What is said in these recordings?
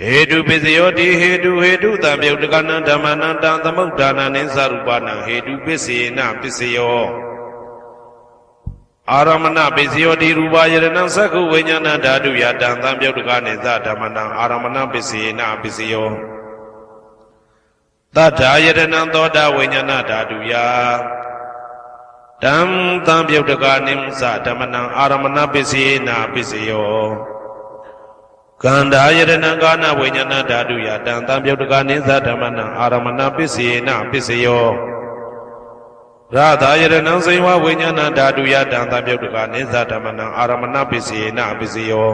ဟေတုပစ္စယောတိဟေတုဟေတုတံပြုတ်တကနံဓမ္မနံတံသမုဋ္ဌာနံနိသရူပနံဟေတုပစ္စေနပစ္စယောအာရမဏပစ္စယောတိရူပယရဏံသက္ခုဝိညာဏဓာတုယတံသံပြုတ်တကနိသဓမ္မနံအာရမဏပစ္စေနပစ္စယောတတ္ထာယရဏံသောတာဝိညာဏဓာတုယတံသံပြုတ်တကနိသဓမ္မနံအာရမဏပစ္စေနပစ္စယော ကန္ဓာယရဏကာနဝိညာဏဓာတုယတံတံပြုတ်တကနိသဓမ္မနံအာရမဏပစ္စေနပစ္စယောရသာယရဏံစေဝဝိညာဏဓာတုယတံတံပြုတ်တကနိသဓမ္မနံအာရမဏပစ္စေနပစ္စယော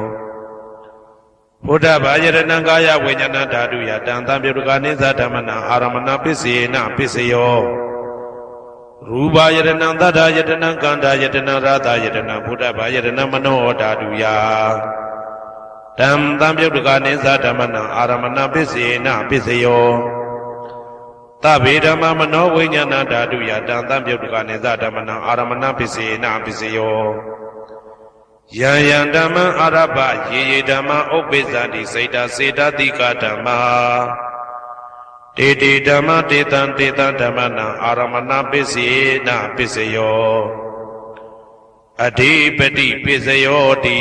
ဘုဒ္ဓဘာယရဏံကာယဝိညာဏဓာတုယတံတံပြုတ်တကနိသဓမ္မနံအာရမဏပစ္စေနပစ္စယောရူပယရဏံသတ္တယတနံကန္ဓာယတနံရသာယတနံဘုဒ္ဓဘာယရဏံမနောဓာတုယ တံတံပြုတ်တကနိသဓမ္မနံအာရမဏပစ္စေနပစ္စယောသဗ္ဗေဓမ္မမနောဝိညာဏဓာတုယတံတံပြုတ်တကနိသဓမ္မနံအာရမဏပစ္စေနပစ္စယောယံယံဓမ္မံအာရပယေယေဓမ္မဥပ္ပိသတိစေတစေတတိကဓမ္မာတေတေဓမ္မတေတံတေတံဓမ္မနံအာရမဏပစ္စေနပစ္စယောအဓိပတိပစ္စယောတိ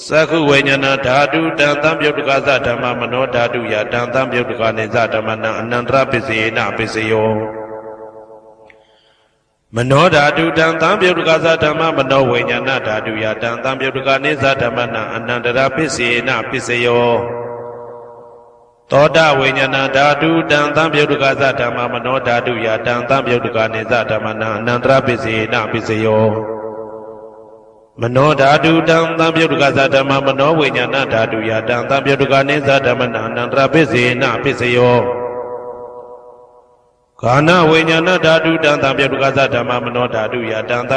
သက္ခုဝိညာဏဓာတုတံသံပြုတ်တကသဓမ္မမနောဓာတုယတံသံပြုတ်တကနေသဓမ္မနံအနန္တရပစ္စေနပစ္စယောမနောဓာတုတံသံပြုတ်တကသဓမ္မမနောဝိညာဏဓာတုယတံသံပြုတ်တကနေသဓမ္မနံအနန္တရပစ္စေနပစ္စယောသောတဝိညာဏဓာတုတံသံပြုတ်တကသဓမ္မမနောဓာတုယတံသံပြုတ်တကနေသဓမ္မနံအနန္တရပစ္စေနပစ္စယော မနောဓာတုတံသံပြုတ်တကသဓမ္မမနောဝိညာဏဓာတုယတံသံပြုတ်တကနိသဓမ္မနအနန္တရပစ္စေနပစ္စယောခာနဝိညာဏဓာတုတံသံပြုတ်တကသဓမ္မမနောဓာတုယတံသံ